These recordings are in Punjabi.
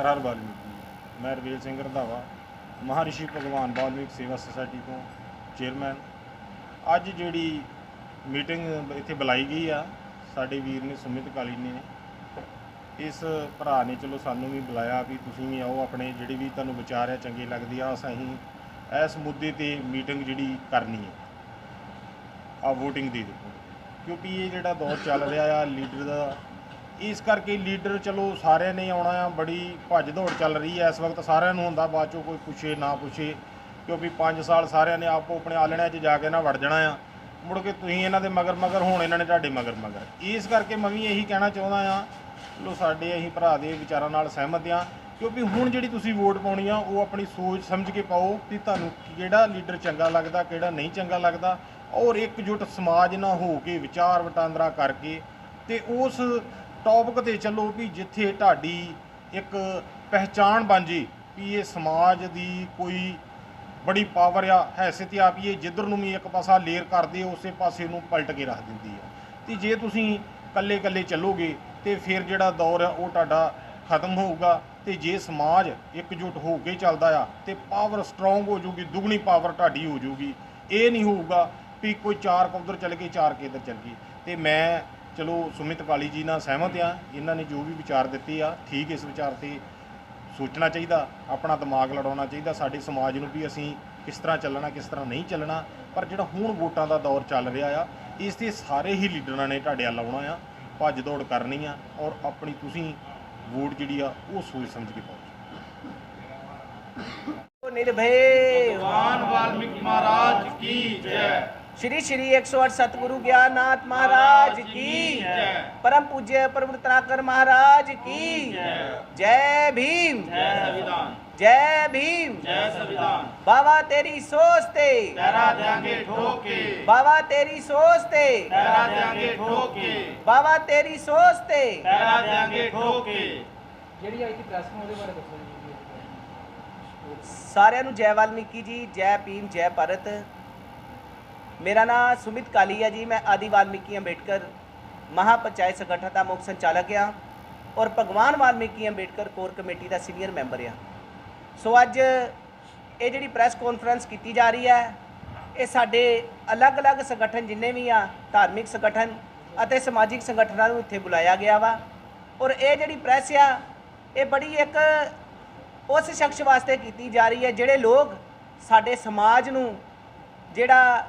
ਹਰ ਹਰ ਵਾਲਮੀਕੀ ਮੈਂ ਰਵੇਲ ਸਿੰਘ ਰੰਧਾਵਾ, ਮਹਾਰਿਸ਼ੀ ਭਗਵਾਨ ਵਾਲਮੀਕ ਸੇਵਾ ਸੁਸਾਇਟੀ ਤੋਂ ਚੇਅਰਮੈਨ। ਅੱਜ ਜਿਹੜੀ ਮੀਟਿੰਗ ਇੱਥੇ ਬੁਲਾਈ ਗਈ ਆ, ਸਾਡੇ ਵੀਰ ਨੇ ਸੁਮਿਤ ਕਾਲੀ ਨੇ। ਇਸ ਭਰਾ ਨੇ ਚਲੋ ਸਾਨੂੰ ਵੀ ਬੁਲਾਇਆ ਵੀ ਤੁਸੀਂ ਵੀ ਆਓ ਆਪਣੇ, ਜਿਹੜੇ ਵੀ ਤੁਹਾਨੂੰ ਵਿਚਾਰ ਆ ਚੰਗੇ ਲੱਗਦੇ ਆ, ਅਸੀਂ ਇਸ ਮੁੱਦੇ ਤੇ ਮੀਟਿੰਗ ਜਿਹੜੀ ਕਰਨੀ ਹੈ ਆ VOTING ਦੀ ਦੇਖੋ ਕਿਉਂਕਿ ਇਹ ਜਿਹੜਾ ਦੌਰ ਚੱਲ ਰਿਹਾ ਆ, ਲੀਡਰ ਦਾ ਇਸ ਕਰਕੇ ਲੀਡਰ ਚਲੋ ਸਾਰਿਆਂ ਨੇ ਆਉਣਾ ਆ, ਬੜੀ ਭੱਜ ਦੌੜ ਚੱਲ ਰਹੀ ਹੈ। ਇਸ ਵਕਤ ਸਾਰਿਆਂ ਨੂੰ ਹੁੰਦਾ, ਬਾਅਦ ਚੋਂ ਕੋਈ ਪੁੱਛੇ, ਨਾ ਪੁੱਛੇ, ਕਿਉਂਕਿ 5 ਸਾਲ ਸਾਰਿਆਂ ਨੇ ਆਪੋ ਆਪਣੇ ਆਲਣਿਆਂ 'ਚ ਜਾ ਕੇ ਨਾ ਵੜ ਜਾਣਾ ਆ। ਮੁੜ ਕੇ ਤੁਸੀਂ ਇਹਨਾਂ ਦੇ ਮਗਰ ਮਗਰ ਹੋਣ ਇਹਨਾਂ ਨੇ ਤੁਹਾਡੇ ਮਗਰ ਮਗਰ ਇਸ ਕਰਕੇ ਮੈਂ ਵੀ ਇਹੀ ਕਹਿਣਾ ਚਾਹੁੰਦਾ ਆ, ਲੋ ਸਾਡੇ ਅਸੀਂ ਭਰਾ ਦੇ ਵਿਚਾਰਾਂ ਨਾਲ ਸਹਿਮਤ ਆ, ਕਿਉਂਕਿ ਹੁਣ ਜਿਹੜੀ ਤੁਸੀਂ ਵੋਟ ਪਾਉਣੀ ਆ, ਉਹ ਆਪਣੀ ਸੋਚ ਸਮਝ ਕੇ ਪਾਓ ਕਿ ਤੁਹਾਨੂੰ ਕਿਹੜਾ ਲੀਡਰ ਚੰਗਾ ਲੱਗਦਾ, ਕਿਹੜਾ ਨਹੀਂ ਚੰਗਾ ਲੱਗਦਾ। ਔਰ ਇਕਜੁੱਟ ਸਮਾਜ ਨਾਲ ਹੋ ਕੇ ਵਿਚਾਰ ਵਟਾਂਦਰਾ ਕਰਕੇ ਤੇ ਉਸ ਟੌਪਿਕ ਤੇ ਚੱਲੋ ਵੀ ਜਿੱਥੇ ਤੁਹਾਡੀ ਇੱਕ ਪਹਿਚਾਣ ਬਣ ਜੇ ਵੀ ਇਹ ਸਮਾਜ ਦੀ ਕੋਈ ਬੜੀ ਪਾਵਰ ਆ, ਹੈਸੀਅਤ ਆ, ਵੀ ਇਹ ਜਿੱਧਰ ਨੂੰ ਵੀ ਇੱਕ ਪਾਸਾ ਲੇਰ ਕਰਦੇ, ਉਸੇ ਪਾਸੇ ਨੂੰ ਪਲਟ ਕੇ ਰੱਖ ਦਿੰਦੀ ਆ। ਤੇ ਜੇ ਤੁਸੀਂ ਕੱਲੇ ਕੱਲੇ ਚੱਲੋਗੇ ਤੇ ਫਿਰ ਜਿਹੜਾ ਦੌਰ ਆ, ਉਹ ਤੁਹਾਡਾ ਖਤਮ ਹੋਊਗਾ। ਤੇ ਜੇ ਸਮਾਜ ਇਕਜੁੱਟ ਹੋ ਕੇ ਚੱਲਦਾ ਆ, ਤੇ ਪਾਵਰ ਸਟਰੋਂਗ ਹੋ ਜੂਗੀ, ਦੁੱਗਣੀ ਪਾਵਰ ਤੁਹਾਡੀ ਹੋ ਜੂਗੀ। ਇਹ ਨਹੀਂ ਹੋਊਗਾ ਵੀ ਕੋਈ ਚਾਰ ਕੁ ਉੱਧਰ ਚੱਲ ਗਏ, ਚਾਰ ਕੇ ਚੱਲ ਗਈ ਤੇ ਮੈਂ ਚਲੋ ਸੁਮਿਤ ਕਾਲੀ ਜੀ ਨਾਲ ਸਹਿਮਤ ਆ ਇਹਨਾਂ ਨੇ ਜੋ ਵੀ ਵਿਚਾਰ ਦਿੱਤੇ ਆ ਠੀਕ ਇਸ ਵਿਚਾਰ ਤੇ ਸੋਚਣਾ ਚਾਹੀਦਾ ਆਪਣਾ ਦਿਮਾਗ ਲੜਾਉਣਾ ਚਾਹੀਦਾ ਸਾਡੇ ਸਮਾਜ ਨੂੰ ਵੀ ਅਸੀਂ ਕਿਸ ਤਰ੍ਹਾਂ ਚੱਲਣਾ ਕਿਸ ਤਰ੍ਹਾਂ ਨਹੀਂ ਚੱਲਣਾ ਪਰ ਜਿਹੜਾ ਹੁਣ ਵੋਟਾਂ ਦਾ ਦੌਰ ਚੱਲ ਰਿਹਾ ਆ ਇਸ ਤੇ ਸਾਰੇ ਹੀ ਲੀਡਰਾਂ ਨੇ ਤੁਹਾਡੇ ਢਾਡਿਆ ਲਾਉਣਾ ਆ ਭੱਜ ਦੌੜ ਕਰਨੀ ਆ ਔਰ ਆਪਣੀ ਤੁਸੀਂ ਵੋਟ ਜਿਹੜੀ ਆ ਉਹ ਸੋਚ ਸਮਝ ਕੇ ਪਾਓ। ਨਿਰਭੈ। ਭਗਵਾਨ ਵਾਲਮੀਕ ਮਹਾਰਾਜ ਕੀ ਜੈ। श्री श्री 108 सतगुरु ज्ञाननाथ महाराज की जय। परम पूज्य प्रवृत्ताकर महाराज की जय भीम जय संविधान जय भीम जय संविधान बाबा तेरी सोच ते लहरा देंगे ठोके बाबा तेरी सोच ते लहरा देंगे ठोके बाबा तेरी सोच ते लहरा देंगे ठोके ਜਿਹੜੀ ਆਈ ਸੀ ਪ੍ਰੈਸ ਨੂੰ ਉਹਦੇ ਬਾਰੇ ਦੱਸੋ ਜੀ ਸਾਰਿਆਂ ਨੂੰ ਜੈ ਵਾਲਮੀਕੀ ਜੀ ਜੈ ਭੀਮ ਜੈ ਭਾਰਤ ਮੇਰਾ ਨਾਮ ਸੁਮਿਤ ਕਾਲੀ ਹੈ ਜੀ, ਮੈਂ ਆਦਿ ਵਾਲਮੀਕੀ ਅੰਬੇਡਕਰ ਮਹਾ ਪੰਚਾਇਤ ਸੰਗਠਨ ਦਾ ਮੁੱਖ ਸੰਚਾਲਕ ਆ ਔਰ ਭਗਵਾਨ ਵਾਲਮੀਕੀ ਅੰਬੇਡਕਰ ਕੋਰ ਕਮੇਟੀ ਦਾ ਸੀਨੀਅਰ ਮੈਂਬਰ ਆ ਸੋ ਅੱਜ ਇਹ ਜਿਹੜੀ ਪ੍ਰੈਸ ਕਾਨਫਰੰਸ ਕੀਤੀ ਜਾ ਰਹੀ ਹੈ, ਇਹ ਸਾਡੇ ਅਲੱਗ-ਅਲੱਗ ਸੰਗਠਨ ਜਿੰਨੇ ਵੀ ਆ, ਧਾਰਮਿਕ ਸੰਗਠਨ ਅਤੇ ਸਮਾਜਿਕ ਸੰਗਠਨਾਂ ਨੂੰ ਇੱਥੇ ਬੁਲਾਇਆ ਗਿਆ ਵਾ ਔਰ ਇਹ ਜਿਹੜੀ ਪ੍ਰੈਸ ਆ, ਇਹ ਬੜੀ ਇੱਕ ਉਸ ਸ਼ਖਸ ਵਾਸਤੇ ਕੀਤੀ ਜਾ ਰਹੀ ਹੈ ਜਿਹੜੇ ਲੋਕ ਸਾਡੇ ਸਮਾਜ ਨੂੰ ਜਿਹੜਾ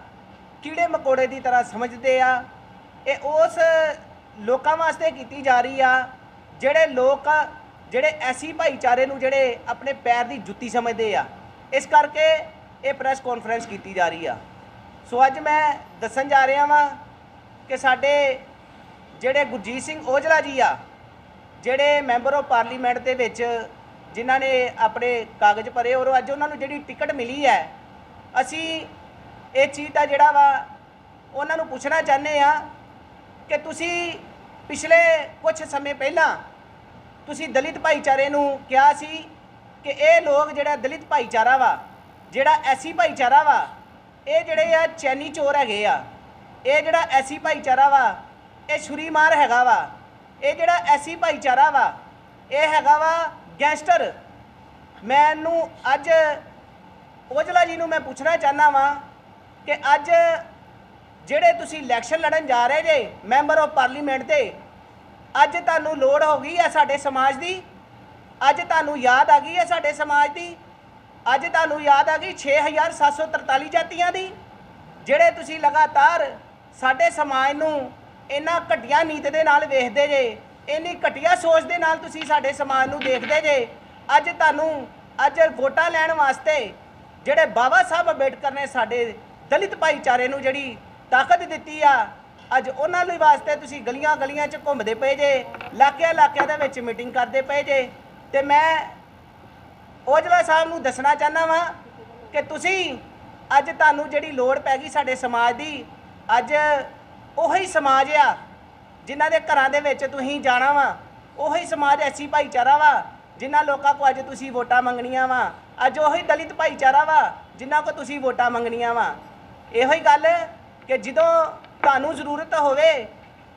ਕੀੜੇ ਮਕੌੜੇ ਦੀ ਤਰ੍ਹਾਂ ਸਮਝਦੇ ਆ। ਇਹ ਉਸ ਲੋਕਾਂ ਵਾਸਤੇ ਕੀਤੀ ਜਾ ਰਹੀ ਆ, ਜਿਹੜੇ ਲੋਕ ਜਿਹੜੇ ਐਸੀ ਭਾਈਚਾਰੇ ਨੂੰ ਜਿਹੜੇ ਆਪਣੇ ਪੈਰ ਦੀ ਜੁੱਤੀ ਸਮਝਦੇ ਆ। ਇਸ ਕਰਕੇ ਇਹ ਪ੍ਰੈਸ ਕਾਨਫਰੰਸ ਕੀਤੀ ਜਾ ਰਹੀ ਆ। ਸੋ ਅੱਜ ਮੈਂ ਦੱਸਣ ਜਾ ਰਿਹਾ ਵਾਂ ਕਿ ਸਾਡੇ ਜਿਹੜੇ ਗੁਰਜੀਤ ਸਿੰਘ ਔਜਲਾ ਜੀ ਆ, ਜਿਹੜੇ ਮੈਂਬਰ ਆਫ ਪਾਰਲੀਮੈਂਟ ਦੇ ਵਿੱਚ ਜਿਨ੍ਹਾਂ ਨੇ ਆਪਣੇ ਕਾਗਜ਼ ਭਰੇ ਔਰ ਅੱਜ ਉਹਨਾਂ ਨੂੰ ਜਿਹੜੀ ਟਿਕਟ ਮਿਲੀ ਹੈ, ਅਸੀਂ ਇਹ ਚੀਜ਼ ਦਾ ਜਿਹੜਾ ਵਾ, ਉਹਨਾਂ ਨੂੰ ਪੁੱਛਣਾ ਚਾਹੁੰਦੇ ਆ ਕਿ ਤੁਸੀਂ ਪਿਛਲੇ ਕੁਝ ਸਮੇਂ ਪਹਿਲਾਂ ਤੁਸੀਂ ਦਲਿਤ ਭਾਈਚਾਰੇ ਨੂੰ ਕਿਹਾ ਸੀ ਕਿ ਇਹ ਲੋਕ ਜਿਹੜਾ ਦਲਿਤ ਭਾਈਚਾਰਾ ਵਾ, ਜਿਹੜਾ ਐਸੀ ਭਾਈਚਾਰਾ ਵਾ, ਇਹ ਜਿਹੜੇ ਆ ਚੈਨੀ ਚੋਰ ਹੈਗੇ ਆ, ਇਹ ਜਿਹੜਾ ਐਸੀ ਭਾਈਚਾਰਾ ਵਾ, ਇਹ ਛੁਰੀਮਾਰ ਹੈਗਾ ਵਾ, ਇਹ ਜਿਹੜਾ ਐਸੀ ਭਾਈਚਾਰਾ ਵਾ, ਇਹ ਹੈਗਾ ਵਾ ਗੈਂਗਸਟਰ। ਮੈਨੂੰ ਅੱਜ ਔਜਲਾ ਜੀ ਨੂੰ ਮੈਂ ਪੁੱਛਣਾ ਚਾਹਨਾ ਵਾਂ ਕਿ ਅੱਜ ਜਿਹੜੇ ਤੁਸੀਂ ਇਲੈਕਸ਼ਨ ਲੜਨ ਜਾ ਰਹੇ ਜੇ, ਮੈਂਬਰ ਆਫ ਪਾਰਲੀਮੈਂਟ ਦੇ ਅੱਜ ਤੁਹਾਨੂੰ ਲੋੜ ਹੋ ਗਈ ਹੈ ਸਾਡੇ ਸਮਾਜ ਦੀ? ਅੱਜ ਤੁਹਾਨੂੰ ਯਾਦ ਆ ਗਈ ਹੈ ਸਾਡੇ ਸਮਾਜ ਦੀ? ਅੱਜ ਤੁਹਾਨੂੰ ਯਾਦ ਆ ਗਈ 6743 ਜਾਤੀਆਂ ਦੀ? ਜਿਹੜੇ ਤੁਸੀਂ ਲਗਾਤਾਰ ਸਾਡੇ ਸਮਾਜ ਨੂੰ ਇੰਨਾ ਘਟੀਆ ਨੀਤ ਦੇ ਨਾਲ ਵੇਖਦੇ ਜੇ, ਇੰਨੀ ਘਟੀਆ ਸੋਚ ਦੇ ਨਾਲ ਤੁਸੀਂ ਸਾਡੇ ਸਮਾਜ ਨੂੰ ਦੇਖਦੇ ਜੇ, ਅੱਜ ਤੁਹਾਨੂੰ, ਅੱਜ ਵੋਟਾਂ ਲੈਣ ਵਾਸਤੇ ਜਿਹੜੇ ਬਾਬਾ ਸਾਹਿਬ ਅੰਬੇਡਕਰ ਨੇ ਸਾਡੇ ਦਲਿਤ ਭਾਈਚਾਰੇ ਨੂੰ ਜਿਹੜੀ ਤਾਕਤ ਦਿੱਤੀ ਆ, ਅੱਜ ਉਹਨਾਂ ਲਈ ਵਾਸਤੇ ਤੁਸੀਂ ਗਲੀਆਂ ਗਲੀਆਂ 'ਚ ਘੁੰਮਦੇ ਪਏ ਜੇ ਇਲਾਕਿਆਂ ਇਲਾਕਿਆਂ ਦੇ ਵਿੱਚ ਮੀਟਿੰਗ ਕਰਦੇ ਪਏ ਜੇ। ਤੇ ਮੈਂ ਔਜਲਾ ਸਾਹਿਬ ਨੂੰ ਦੱਸਣਾ ਚਾਹੁੰਦਾ ਵਾਂ ਕਿ ਤੁਸੀਂ ਅੱਜ ਤੁਹਾਨੂੰ ਜਿਹੜੀ ਲੋੜ ਪੈ ਗਈ ਸਾਡੇ ਸਮਾਜ ਦੀ, ਅੱਜ ਉਹੀ ਸਮਾਜ ਆ ਜਿਨ੍ਹਾਂ ਦੇ ਘਰਾਂ ਦੇ ਵਿੱਚ ਤੁਸੀਂ ਜਾਣਾ ਵਾ। ਉਹੀ ਸਮਾਜ ਐਸੀ ਭਾਈਚਾਰਾ ਵਾ ਜਿਨ੍ਹਾਂ ਲੋਕਾਂ ਕੋ ਅੱਜ ਤੁਸੀਂ ਵੋਟਾਂ ਮੰਗਣੀਆਂ ਵਾ। ਅੱਜ ਉਹੀ ਦਲਿਤ ਭਾਈਚਾਰਾ ਵਾ ਜਿਨ੍ਹਾਂ ਕੋ ਤੁਸੀਂ ਵੋਟਾਂ ਮੰਗਣੀਆਂ ਵਾ। ਇਹੋ ਹੀ ਗੱਲ ਕਿ ਜਦੋਂ ਤੁਹਾਨੂੰ ਜ਼ਰੂਰਤ ਹੋਵੇ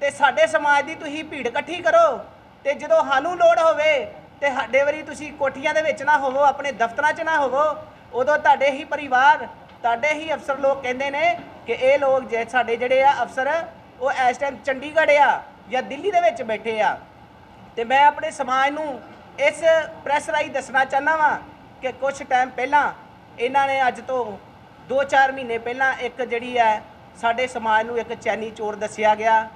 ਤੇ ਸਾਡੇ ਸਮਾਜ ਦੀ ਤੁਸੀਂ ਭੀੜ ਇਕੱਠੀ ਕਰੋ ਤੇ ਜਦੋਂ ਸਾਨੂੰ ਲੋੜ ਹੋਵੇ ਤੇ ਸਾਡੇ ਵਾਰੀ ਤੁਸੀਂ ਕੋਠੀਆਂ ਦੇ ਵਿੱਚ ਨਾ ਹੋਵੋ, ਆਪਣੇ ਦਫ਼ਤਰਾਂ 'ਚ ਨਾ ਹੋਵੋ, ਉਦੋਂ ਤੁਹਾਡੇ ਹੀ ਪਰਿਵਾਰ, ਤੁਹਾਡੇ ਹੀ ਅਫਸਰ ਲੋਕ ਕਹਿੰਦੇ ਨੇ ਕਿ ਇਹ ਲੋਕ ਜੇ ਸਾਡੇ ਜਿਹੜੇ ਆ ਅਫਸਰ, ਉਹ ਇਸ ਟਾਈਮ ਚੰਡੀਗੜ੍ਹ ਆ ਜਾਂ ਦਿੱਲੀ ਦੇ ਵਿੱਚ ਬੈਠੇ ਆ। ਤੇ ਮੈਂ ਆਪਣੇ ਸਮਾਜ ਨੂੰ ਇਸ ਪ੍ਰੈਸ ਰਾਹੀਂ ਦੱਸਣਾ ਚਾਹੁੰਦਾ ਵਾਂ ਕਿ ਕੁਝ ਟਾਈਮ ਪਹਿਲਾਂ ਇਹਨਾਂ ਨੇ ਅੱਜ ਤੋਂ 2-4 ਮਹੀਨੇ ਪਹਿਲਾਂ ਇੱਕ ਜਿਹੜੀ ਹੈ, ਸਾਡੇ ਸਮਾਜ ਨੂੰ ਇੱਕ ਚੈਨੀ ਚੋਰ ਦੱਸਿਆ ਗਿਆ,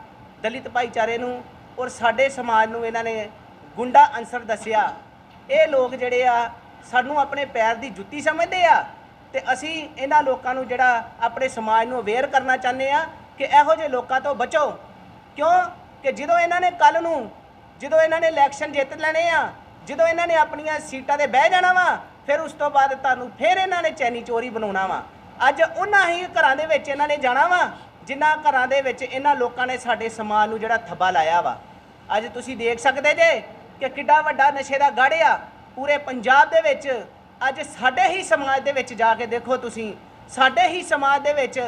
ਦਲਿਤ ਭਾਈਚਾਰੇ ਨੂੰ, ਔਰ ਸਾਡੇ ਸਮਾਜ ਨੂੰ ਇਹਨਾਂ ਨੇ ਗੁੰਡਾ ਅਨਸਰ ਦੱਸਿਆ। ਇਹ ਲੋਕ ਜਿਹੜੇ ਆ, ਸਾਨੂੰ ਆਪਣੇ ਪੈਰ ਦੀ ਜੁੱਤੀ ਸਮਝਦੇ ਆ ਤੇ ਅਸੀਂ ਇਹਨਾਂ ਲੋਕਾਂ ਨੂੰ ਜਿਹੜਾ ਆਪਣੇ ਸਮਾਜ ਨੂੰ ਅਵੇਅਰ ਕਰਨਾ ਚਾਹੁੰਦੇ ਆ ਕਿ ਇਹੋ ਜਿਹੇ ਲੋਕਾਂ ਤੋਂ ਬਚੋ। ਕਿਉਂ? ਕਿ ਜਦੋਂ ਇਹਨਾਂ ਨੇ ਕੱਲ ਨੂੰ, ਜਦੋਂ ਇਹਨਾਂ ਨੇ ਇਲੈਕਸ਼ਨ ਜਿੱਤ ਲੈਣੇ ਆ, ਜਦੋਂ ਇਹਨਾਂ ਨੇ ਆਪਣੀਆਂ ਸੀਟਾਂ ਤੇ ਬਹਿ ਜਾਣਾ ਵਾ, ਫਿਰ ਉਸ ਤੋਂ ਬਾਅਦ ਤੁਹਾਨੂੰ ਫਿਰ ਇਹਨਾਂ ਨੇ ਚੈਨੀ ਚੋਰੀ ਬਣਾਉਣਾ ਵਾ। ਅੱਜ ਉਹਨਾਂ ਹੀ ਘਰਾਂ ਦੇ ਵਿੱਚ ਇਹਨਾਂ ਨੇ ਜਾਣਾ ਵਾ, ਜਿਨ੍ਹਾਂ ਘਰਾਂ ਦੇ ਵਿੱਚ ਇਹਨਾਂ ਲੋਕਾਂ ਨੇ ਸਾਡੇ ਸਮਾਜ ਨੂੰ ਜਿਹੜਾ ਥੱਬਾ ਲਾਇਆ ਵਾ। ਅੱਜ ਤੁਸੀਂ ਦੇਖ ਸਕਦੇ ਜੇ ਕਿ ਕਿੱਡਾ ਵੱਡਾ ਨਸ਼ੇ ਦਾ ਗੜ੍ਹ ਆ, ਪੂਰੇ ਪੰਜਾਬ ਦੇ ਵਿੱਚ। ਅੱਜ ਸਾਡੇ ਹੀ ਸਮਾਜ ਦੇ ਵਿੱਚ ਜਾ ਕੇ ਦੇਖੋ ਤੁਸੀਂ, ਸਾਡੇ ਹੀ ਸਮਾਜ ਦੇ ਵਿੱਚ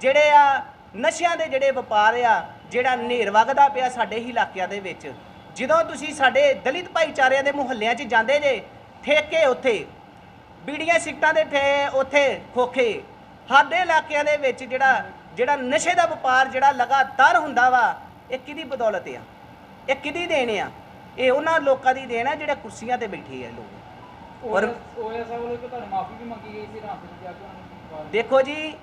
ਜਿਹੜੇ ਆ ਨਸ਼ਿਆਂ ਦੇ ਜਿਹੜੇ ਵਪਾਰ ਆ, ਜਿਹੜਾ ਨੇਰ ਵਗਦਾ ਪਿਆ ਸਾਡੇ ਹੀ ਇਲਾਕਿਆਂ ਦੇ ਵਿੱਚ। ਜਦੋਂ ਤੁਸੀਂ ਸਾਡੇ ਦਲਿਤ ਭਾਈਚਾਰਿਆਂ ਦੇ ਮੁਹੱਲਿਆਂ 'ਚ ਜਾਂਦੇ ਜੇ, ਠੇਕੇ ਉੱਥੇ, ਬੀੜੀਆਂ ਸਿੱਟਾਂ ਦੇ ਠੇ ਉੱਥੇ, ਖੋਖੇ ਸਾਡੇ ਇਲਾਕਿਆਂ ਦੇ ਵਿੱਚ ਜਿਹੜਾ ਜਿਹੜਾ ਨਸ਼ੇ ਦਾ ਵਪਾਰ ਜਿਹੜਾ ਲਗਾਤਾਰ ਹੁੰਦਾ ਵਾ ਇਹ ਕਿਹਦੀ ਬਦੌਲਤ ਆ? ਇਹ ਕਿਹਦੀ ਦੇਣ ਆ? ਇਹ ਉਹਨਾਂ ਲੋਕਾਂ ਦੀ ਦੇਣ ਆ ਜਿਹੜੇ ਕੁਰਸੀਆਂ ਤੇ ਬੈਠੇ ਆ ਲੋਕ। ਔਰ ਦੇਖੋ ਜੀ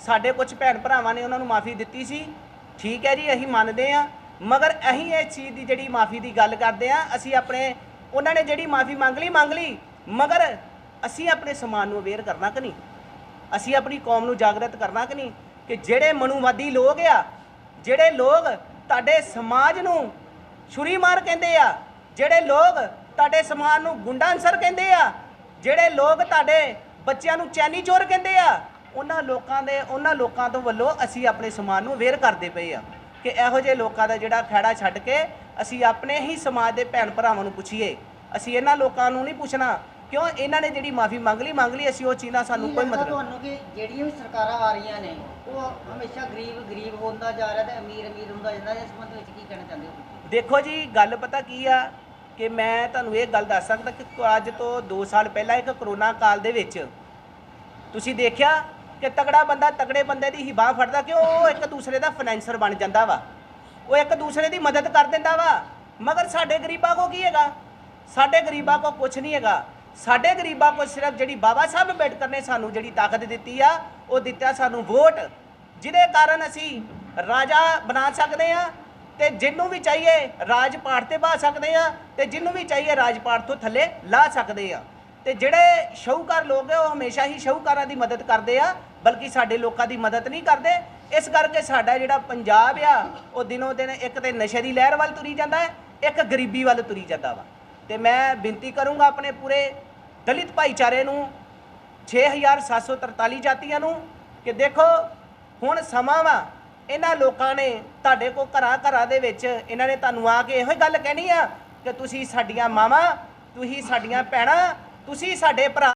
ਸਾਡੇ ਕੁਝ ਭੈਣ ਭਰਾਵਾਂ ਨੇ ਉਹਨਾਂ ਨੂੰ ਮਾਫੀ ਦਿੱਤੀ ਸੀ। ਠੀਕ ਹੈ ਜੀ ਅਸੀਂ ਮੰਨਦੇ ਆ ਮਗਰ ਅਸੀਂ ਇਸ ਚੀਜ਼ ਦੀ ਜਿਹੜੀ ਮਾਫੀ ਦੀ ਗੱਲ ਕਰਦੇ ਆ ਅਸੀਂ ਆਪਣੇ ਉਹਨਾਂ ਨੇ ਜਿਹੜੀ ਮਾਫੀ ਮੰਗ ਲਈ ਮੰਗ ਲਈ। ਮਗਰ ਅਸੀਂ ਆਪਣੇ ਸਮਾਜ ਨੂੰ ਅਵੇਅਰ ਕਰਨਾ ਕਿ ਨਹੀਂ? ਅਸੀਂ ਆਪਣੀ ਕੌਮ ਨੂੰ ਜਾਗਰਤ ਕਰਨਾ ਕਿ ਨਹੀਂ? ਕਿ ਜਿਹੜੇ ਮਨੂਵਾਦੀ ਲੋਕ ਆ, ਜਿਹੜੇ ਲੋਕ ਤੁਹਾਡੇ ਸਮਾਜ ਨੂੰ ਛੁਰੀ ਮਾਰ ਕਹਿੰਦੇ ਆ, ਜਿਹੜੇ ਲੋਕ ਤੁਹਾਡੇ ਸਮਾਜ ਨੂੰ ਗੁੰਡਾ ਅਨਸਰ ਕਹਿੰਦੇ ਆ, ਜਿਹੜੇ ਲੋਕ ਤੁਹਾਡੇ ਬੱਚਿਆਂ ਨੂੰ ਚੈਨੀ ਚੋਰ ਕਹਿੰਦੇ ਆ, ਉਹਨਾਂ ਲੋਕਾਂ ਦੇ, ਉਹਨਾਂ ਲੋਕਾਂ ਤੋਂ ਵੱਲੋਂ ਅਸੀਂ ਆਪਣੇ ਸਮਾਜ ਨੂੰ ਅਵੇਅਰ ਕਰਦੇ ਪਏ ਆ ਕਿ ਇਹੋ ਜਿਹੇ ਲੋਕਾਂ ਦਾ ਜਿਹੜਾ ਖਹਿੜਾ ਛੱਡ ਕੇ ਅਸੀਂ ਆਪਣੇ ਹੀ ਸਮਾਜ ਦੇ ਭੈਣ ਭਰਾਵਾਂ ਨੂੰ ਪੁੱਛੀਏ। ਅਸੀਂ ਇਹਨਾਂ ਲੋਕਾਂ ਨੂੰ ਨਹੀਂ ਪੁੱਛਣਾ। ਕਿਉਂ ਇਹਨਾਂ ਨੇ ਜਿਹੜੀ ਮਾਫੀ ਮੰਗ ਲਈ ਮੰਗ ਲਈ ਅਸੀਂ ਉਹ ਚੀਜ਼ਾਂ ਸਾਨੂੰ ਕੋਈ ਮਤਲਬ ਤੁਹਾਨੂੰ ਕਿ ਜਿਹੜੀਆਂ ਵੀ ਸਰਕਾਰਾਂ ਆ ਰਹੀਆਂ ਨੇ ਉਹ ਹਮੇਸ਼ਾ ਗਰੀਬ ਗਰੀਬ ਹੁੰਦਾ ਜਾ ਰਿਹਾ ਤੇ ਅਮੀਰ ਅਮੀਰ ਹੁੰਦਾ ਜਾਂਦਾ ਇਸ ਸੰਬੰਧ ਵਿੱਚ ਕੀ ਕਹਿਣਾ ਚਾਹੁੰਦੇ ਹੋ ਦੇਖੋ ਜੀ ਗੱਲ ਪਤਾ ਕੀ ਆ ਕਿ ਮੈਂ ਤੁਹਾਨੂੰ ਇਹ ਗੱਲ ਦੱਸ ਸਕਦਾ ਕਿ ਅੱਜ ਤੋਂ 2 ਸਾਲ ਪਹਿਲਾਂ ਇੱਕ ਕਰੋਨਾ ਕਾਲ ਦੇ ਵਿੱਚ ਤੁਸੀਂ ਦੇਖਿਆ ਕਿ ਤਗੜਾ ਬੰਦਾ ਤਗੜੇ ਬੰਦੇ ਦੀ ਹੀ ਬਾਹ ਫੜਦਾ ਕਿ ਉਹ ਇੱਕ ਦੂਸਰੇ ਦਾ ਫਾਈਨੈਂਸਰ ਬਣ ਜਾਂਦਾ ਵਾ। ਉਹ ਇੱਕ ਦੂਸਰੇ ਦੀ ਮਦਦ ਕਰ ਦਿੰਦਾ ਵਾ। ਮਗਰ ਸਾਡੇ ਗਰੀਬਾਂ ਕੋ ਕੀ ਹੈਗਾ? ਸਾਡੇ ਗਰੀਬਾਂ ਕੋ ਕੁਝ ਨਹੀਂ ਹੈਗਾ। ਸਾਡੇ ਗਰੀਬਾਂ ਕੋਲ ਸਿਰਫ ਜਿਹੜੀ ਬਾਬਾ ਸਾਹਿਬ ਅੰਬੇਡਕਰ ਨੇ ਸਾਨੂੰ ਜਿਹੜੀ ਤਾਕਤ ਦਿੱਤੀ ਆ, ਉਹ ਦਿੱਤਾ ਸਾਨੂੰ ਵੋਟ, ਜਿਹਦੇ ਕਾਰਨ ਅਸੀਂ ਰਾਜਾ ਬਣਾ ਸਕਦੇ ਆ ਤੇ ਜਿਹਨੂੰ ਵੀ ਚਾਹੀਏ ਰਾਜਪਾਟ ਤੇ ਬਾ ਸਕਦੇ ਆ ਤੇ ਜਿਹਨੂੰ ਵੀ ਚਾਹੀਏ ਰਾਜਪਾਟ ਤੋਂ ਥੱਲੇ ਲਾ ਸਕਦੇ ਆ। ਤੇ ਜਿਹੜੇ ਸ਼ਾਹੂਕਾਰ ਲੋਕ ਆ, ਉਹ ਹਮੇਸ਼ਾ ਹੀ ਸ਼ਾਹੂਕਾਰਾਂ ਦੀ ਮਦਦ ਕਰਦੇ ਆ, ਬਲਕਿ ਸਾਡੇ ਲੋਕਾਂ ਦੀ ਮਦਦ ਨਹੀਂ ਕਰਦੇ। ਇਸ ਕਰਕੇ ਸਾਡਾ ਜਿਹੜਾ ਪੰਜਾਬ ਆ, ਉਹ ਦਿਨੋਂ ਦਿਨ ਇੱਕ ਤੇ ਨਸ਼ੇ ਦੀ ਲਹਿਰ ਵੱਲ ਤੁਰੀ ਜਾਂਦਾ ਹੈ, ਇੱਕ ਗਰੀਬੀ ਵੱਲ ਤੁਰੀ ਜਾਂਦਾ ਵਾ। ਤੇ ਮੈਂ ਬੇਨਤੀ ਕਰੂੰਗਾ ਆਪਣੇ ਪੂਰੇ ਦਲਿਤ ਭਾਈਚਾਰੇ ਨੂੰ 6743 ਜਾਤੀਆਂ ਨੂੰ ਕਿ ਦੇਖੋ ਹੁਣ ਸਮਾਂ ਵਾ, ਇਹਨਾਂ ਲੋਕਾਂ ਨੇ ਤੁਹਾਡੇ ਕੋ ਘਰਾਂ ਘਰਾਂ ਦੇ ਵਿੱਚ ਇਹਨਾਂ ਨੇ ਤੁਹਾਨੂੰ ਆ ਕੇ ਇਹੋ ਹੀ ਗੱਲ ਕਹਿਣੀ ਆ ਕਿ ਤੁਸੀਂ ਸਾਡੀਆਂ ਮਾਵਾਂ, ਤੁਸੀਂ ਸਾਡੀਆਂ ਭੈਣਾਂ, ਤੁਸੀਂ ਸਾਡੇ ਭਰਾ